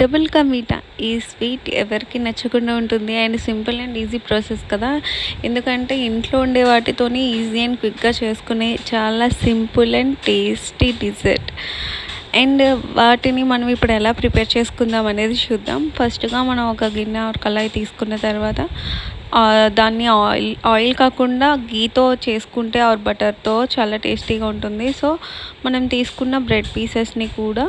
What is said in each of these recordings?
Double ka meetha ఈ sweet ఎవరికి నచ్చకుండా ఉంటుంది and simple and easy process కదా. ఎందుకంటే ఇంట్లో ఉండే వాటితోనే ఈజీ అండ్ క్విక్గా చేసుకునే చాలా simple and tasty dessert. And వాటిని మనం ఇప్పుడు ఎలా ప్రిపేర్ చేసుకుందాం అనేది చూద్దాం. ఫస్ట్గా మనం ఒక గిన్నె ఒక కళాయి తీసుకున్న తర్వాత దాన్ని ఆయిల్ ఆయిల్ కాకుండా గీతో చేసుకుంటే ఆర్ బటర్తో చాలా టేస్టీగా ఉంటుంది. సో మనం తీసుకున్న బ్రెడ్ పీసెస్ని కూడా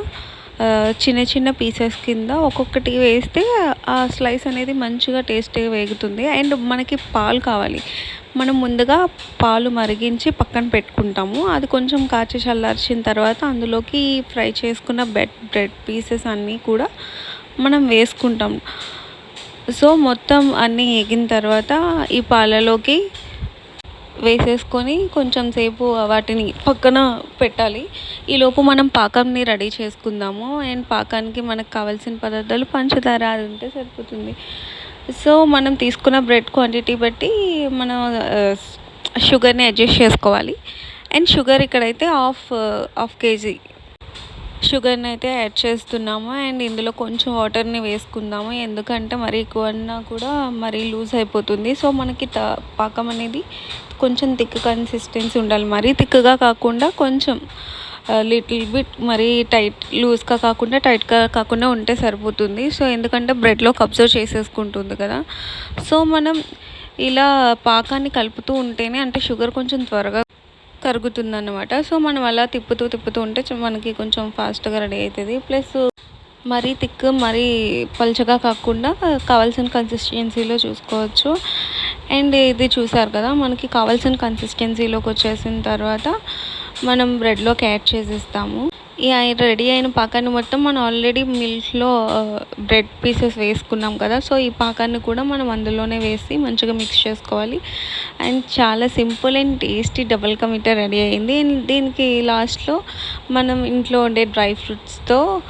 చిన్న చిన్న పీసెస్ కింద ఒక్కొక్కటి వేస్తే ఆ స్లైస్ అనేది మంచిగా టేస్టీగా వేగుతుంది. అండ్ మనకి పాలు కావాలి. మనం ముందుగా పాలు మరిగించి పక్కన పెట్టుకుంటాము. అది కొంచెం కాచి చల్లార్చిన తర్వాత అందులోకి ఫ్రై చేసుకున్న బెడ్ బ్రెడ్ పీసెస్ అన్నీ కూడా మనం వేసుకుంటాం. సో మొత్తం అన్నీ ఎగిన తర్వాత ఈ పాలలోకి వేసేసుకొని కొంచెం సేపు వాటిని పక్కన పెట్టాలి. ఈలోపు మనం పాకంని రెడీ చేసుకుందాము. అండ్ పాకానికి మనకు కావాల్సిన పదార్థాలు పంచదార అది ఉంటే సరిపోతుంది. సో మనం తీసుకున్న బ్రెడ్ క్వాంటిటీ బట్టి మనం షుగర్ని అడ్జస్ట్ చేసుకోవాలి. అండ్ షుగర్ ఇక్కడైతే హాఫ్ హాఫ్ కేజీ షుగర్ని అయితే యాడ్ చేస్తున్నాము అండ్ ఇందులో కొంచెం వాటర్ని వేసుకుందాము. ఎందుకంటే మరీ ఎక్కువ అన్నా కూడా మరీ లూజ్ అయిపోతుంది. సో మనకి పాకం అనేది కొంచెం థిక్ కన్సిస్టెన్సీ ఉండాలి. మరీ థిక్గా కాకుండా కొంచెం లిటిల్ బిట్ మరీ టైట్ లూజ్గా కాకుండా టైట్గా కాకుండా ఉంటే సరిపోతుంది. సో ఎందుకంటే బ్రెడ్లో అబ్జర్వ్ చేసేసుకుంటుంది కదా. సో మనం ఇలా పాకాన్ని కలుపుతూ ఉంటేనే అంటే షుగర్ కొంచెం త్వరగా కరుగుతుందన్నమాట. సో మనం అలా తిప్పుతూ తిప్పుతూ ఉంటే మనకి కొంచెం ఫాస్ట్గా రెడీ అవుతుంది ప్లస్ మరీ థిక్ మరీ పలుచగా కాకుండా కావాల్సిన కన్సిస్టెన్సీలో చూసుకోవచ్చు. అండ్ ఇది చూసారు కదా మనకి కావాల్సిన కన్సిస్టెన్సీలోకి వచ్చేసిన తర్వాత మనం బ్రెడ్లోకి యాడ్ చేసేస్తాము. ఈ రెడీ అయిన పాకాన్ని మొత్తం మనం ఆల్రెడీ మిల్క్లో బ్రెడ్ పీసెస్ వేసుకున్నాం కదా. సో ఈ పాకాన్ని కూడా మనం అందులోనే వేసి మంచిగా మిక్స్ చేసుకోవాలి. అండ్ చాలా సింపుల్ అండ్ టేస్టీ డబల్ కా రెడీ అయింది. దీనికి లాస్ట్లో మనం ఇంట్లో ఉండే డ్రై ఫ్రూట్స్తో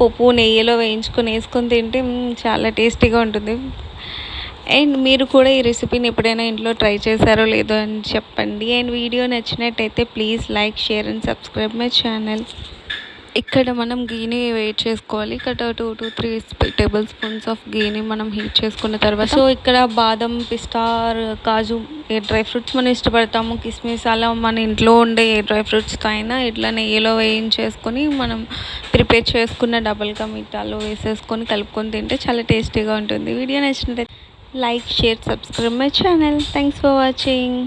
పప్పు నెయ్యిలో వేయించుకొని వేసుకొని తింటే చాలా టేస్టీగా ఉంటుంది. అండ్ మీరు కూడా ఈ రెసిపీని ఎప్పుడైనా ఇంట్లో ట్రై చేశారో లేదో అని చెప్పండి. అండ్ వీడియో నచ్చినట్టయితే please like share and subscribe my channel. ఇక్కడ మనం గీని వెయిట్ చేసుకోవాలి. ఇక్కడ two to three tablespoons of గీని మనం హీట్ చేసుకున్న తర్వాత సో ఇక్కడ బాదం పిస్తా కాజు ఏ డ్రై ఫ్రూట్స్ మనం ఇష్టపడతాము. కిస్మిస్ అలా మన ఇంట్లో ఉండే ఏ డ్రై ఫ్రూట్స్తో అయినా ఇట్లా నెయ్యిలో వేయించేసుకొని మనం ప్రిపేర్ చేసుకున్న డబల్గా మిఠాలో వేసేసుకొని కలుపుకొని తింటే చాలా టేస్టీగా ఉంటుంది. వీడియో నచ్చినట్లయితే like share subscribe my channel thanks for watching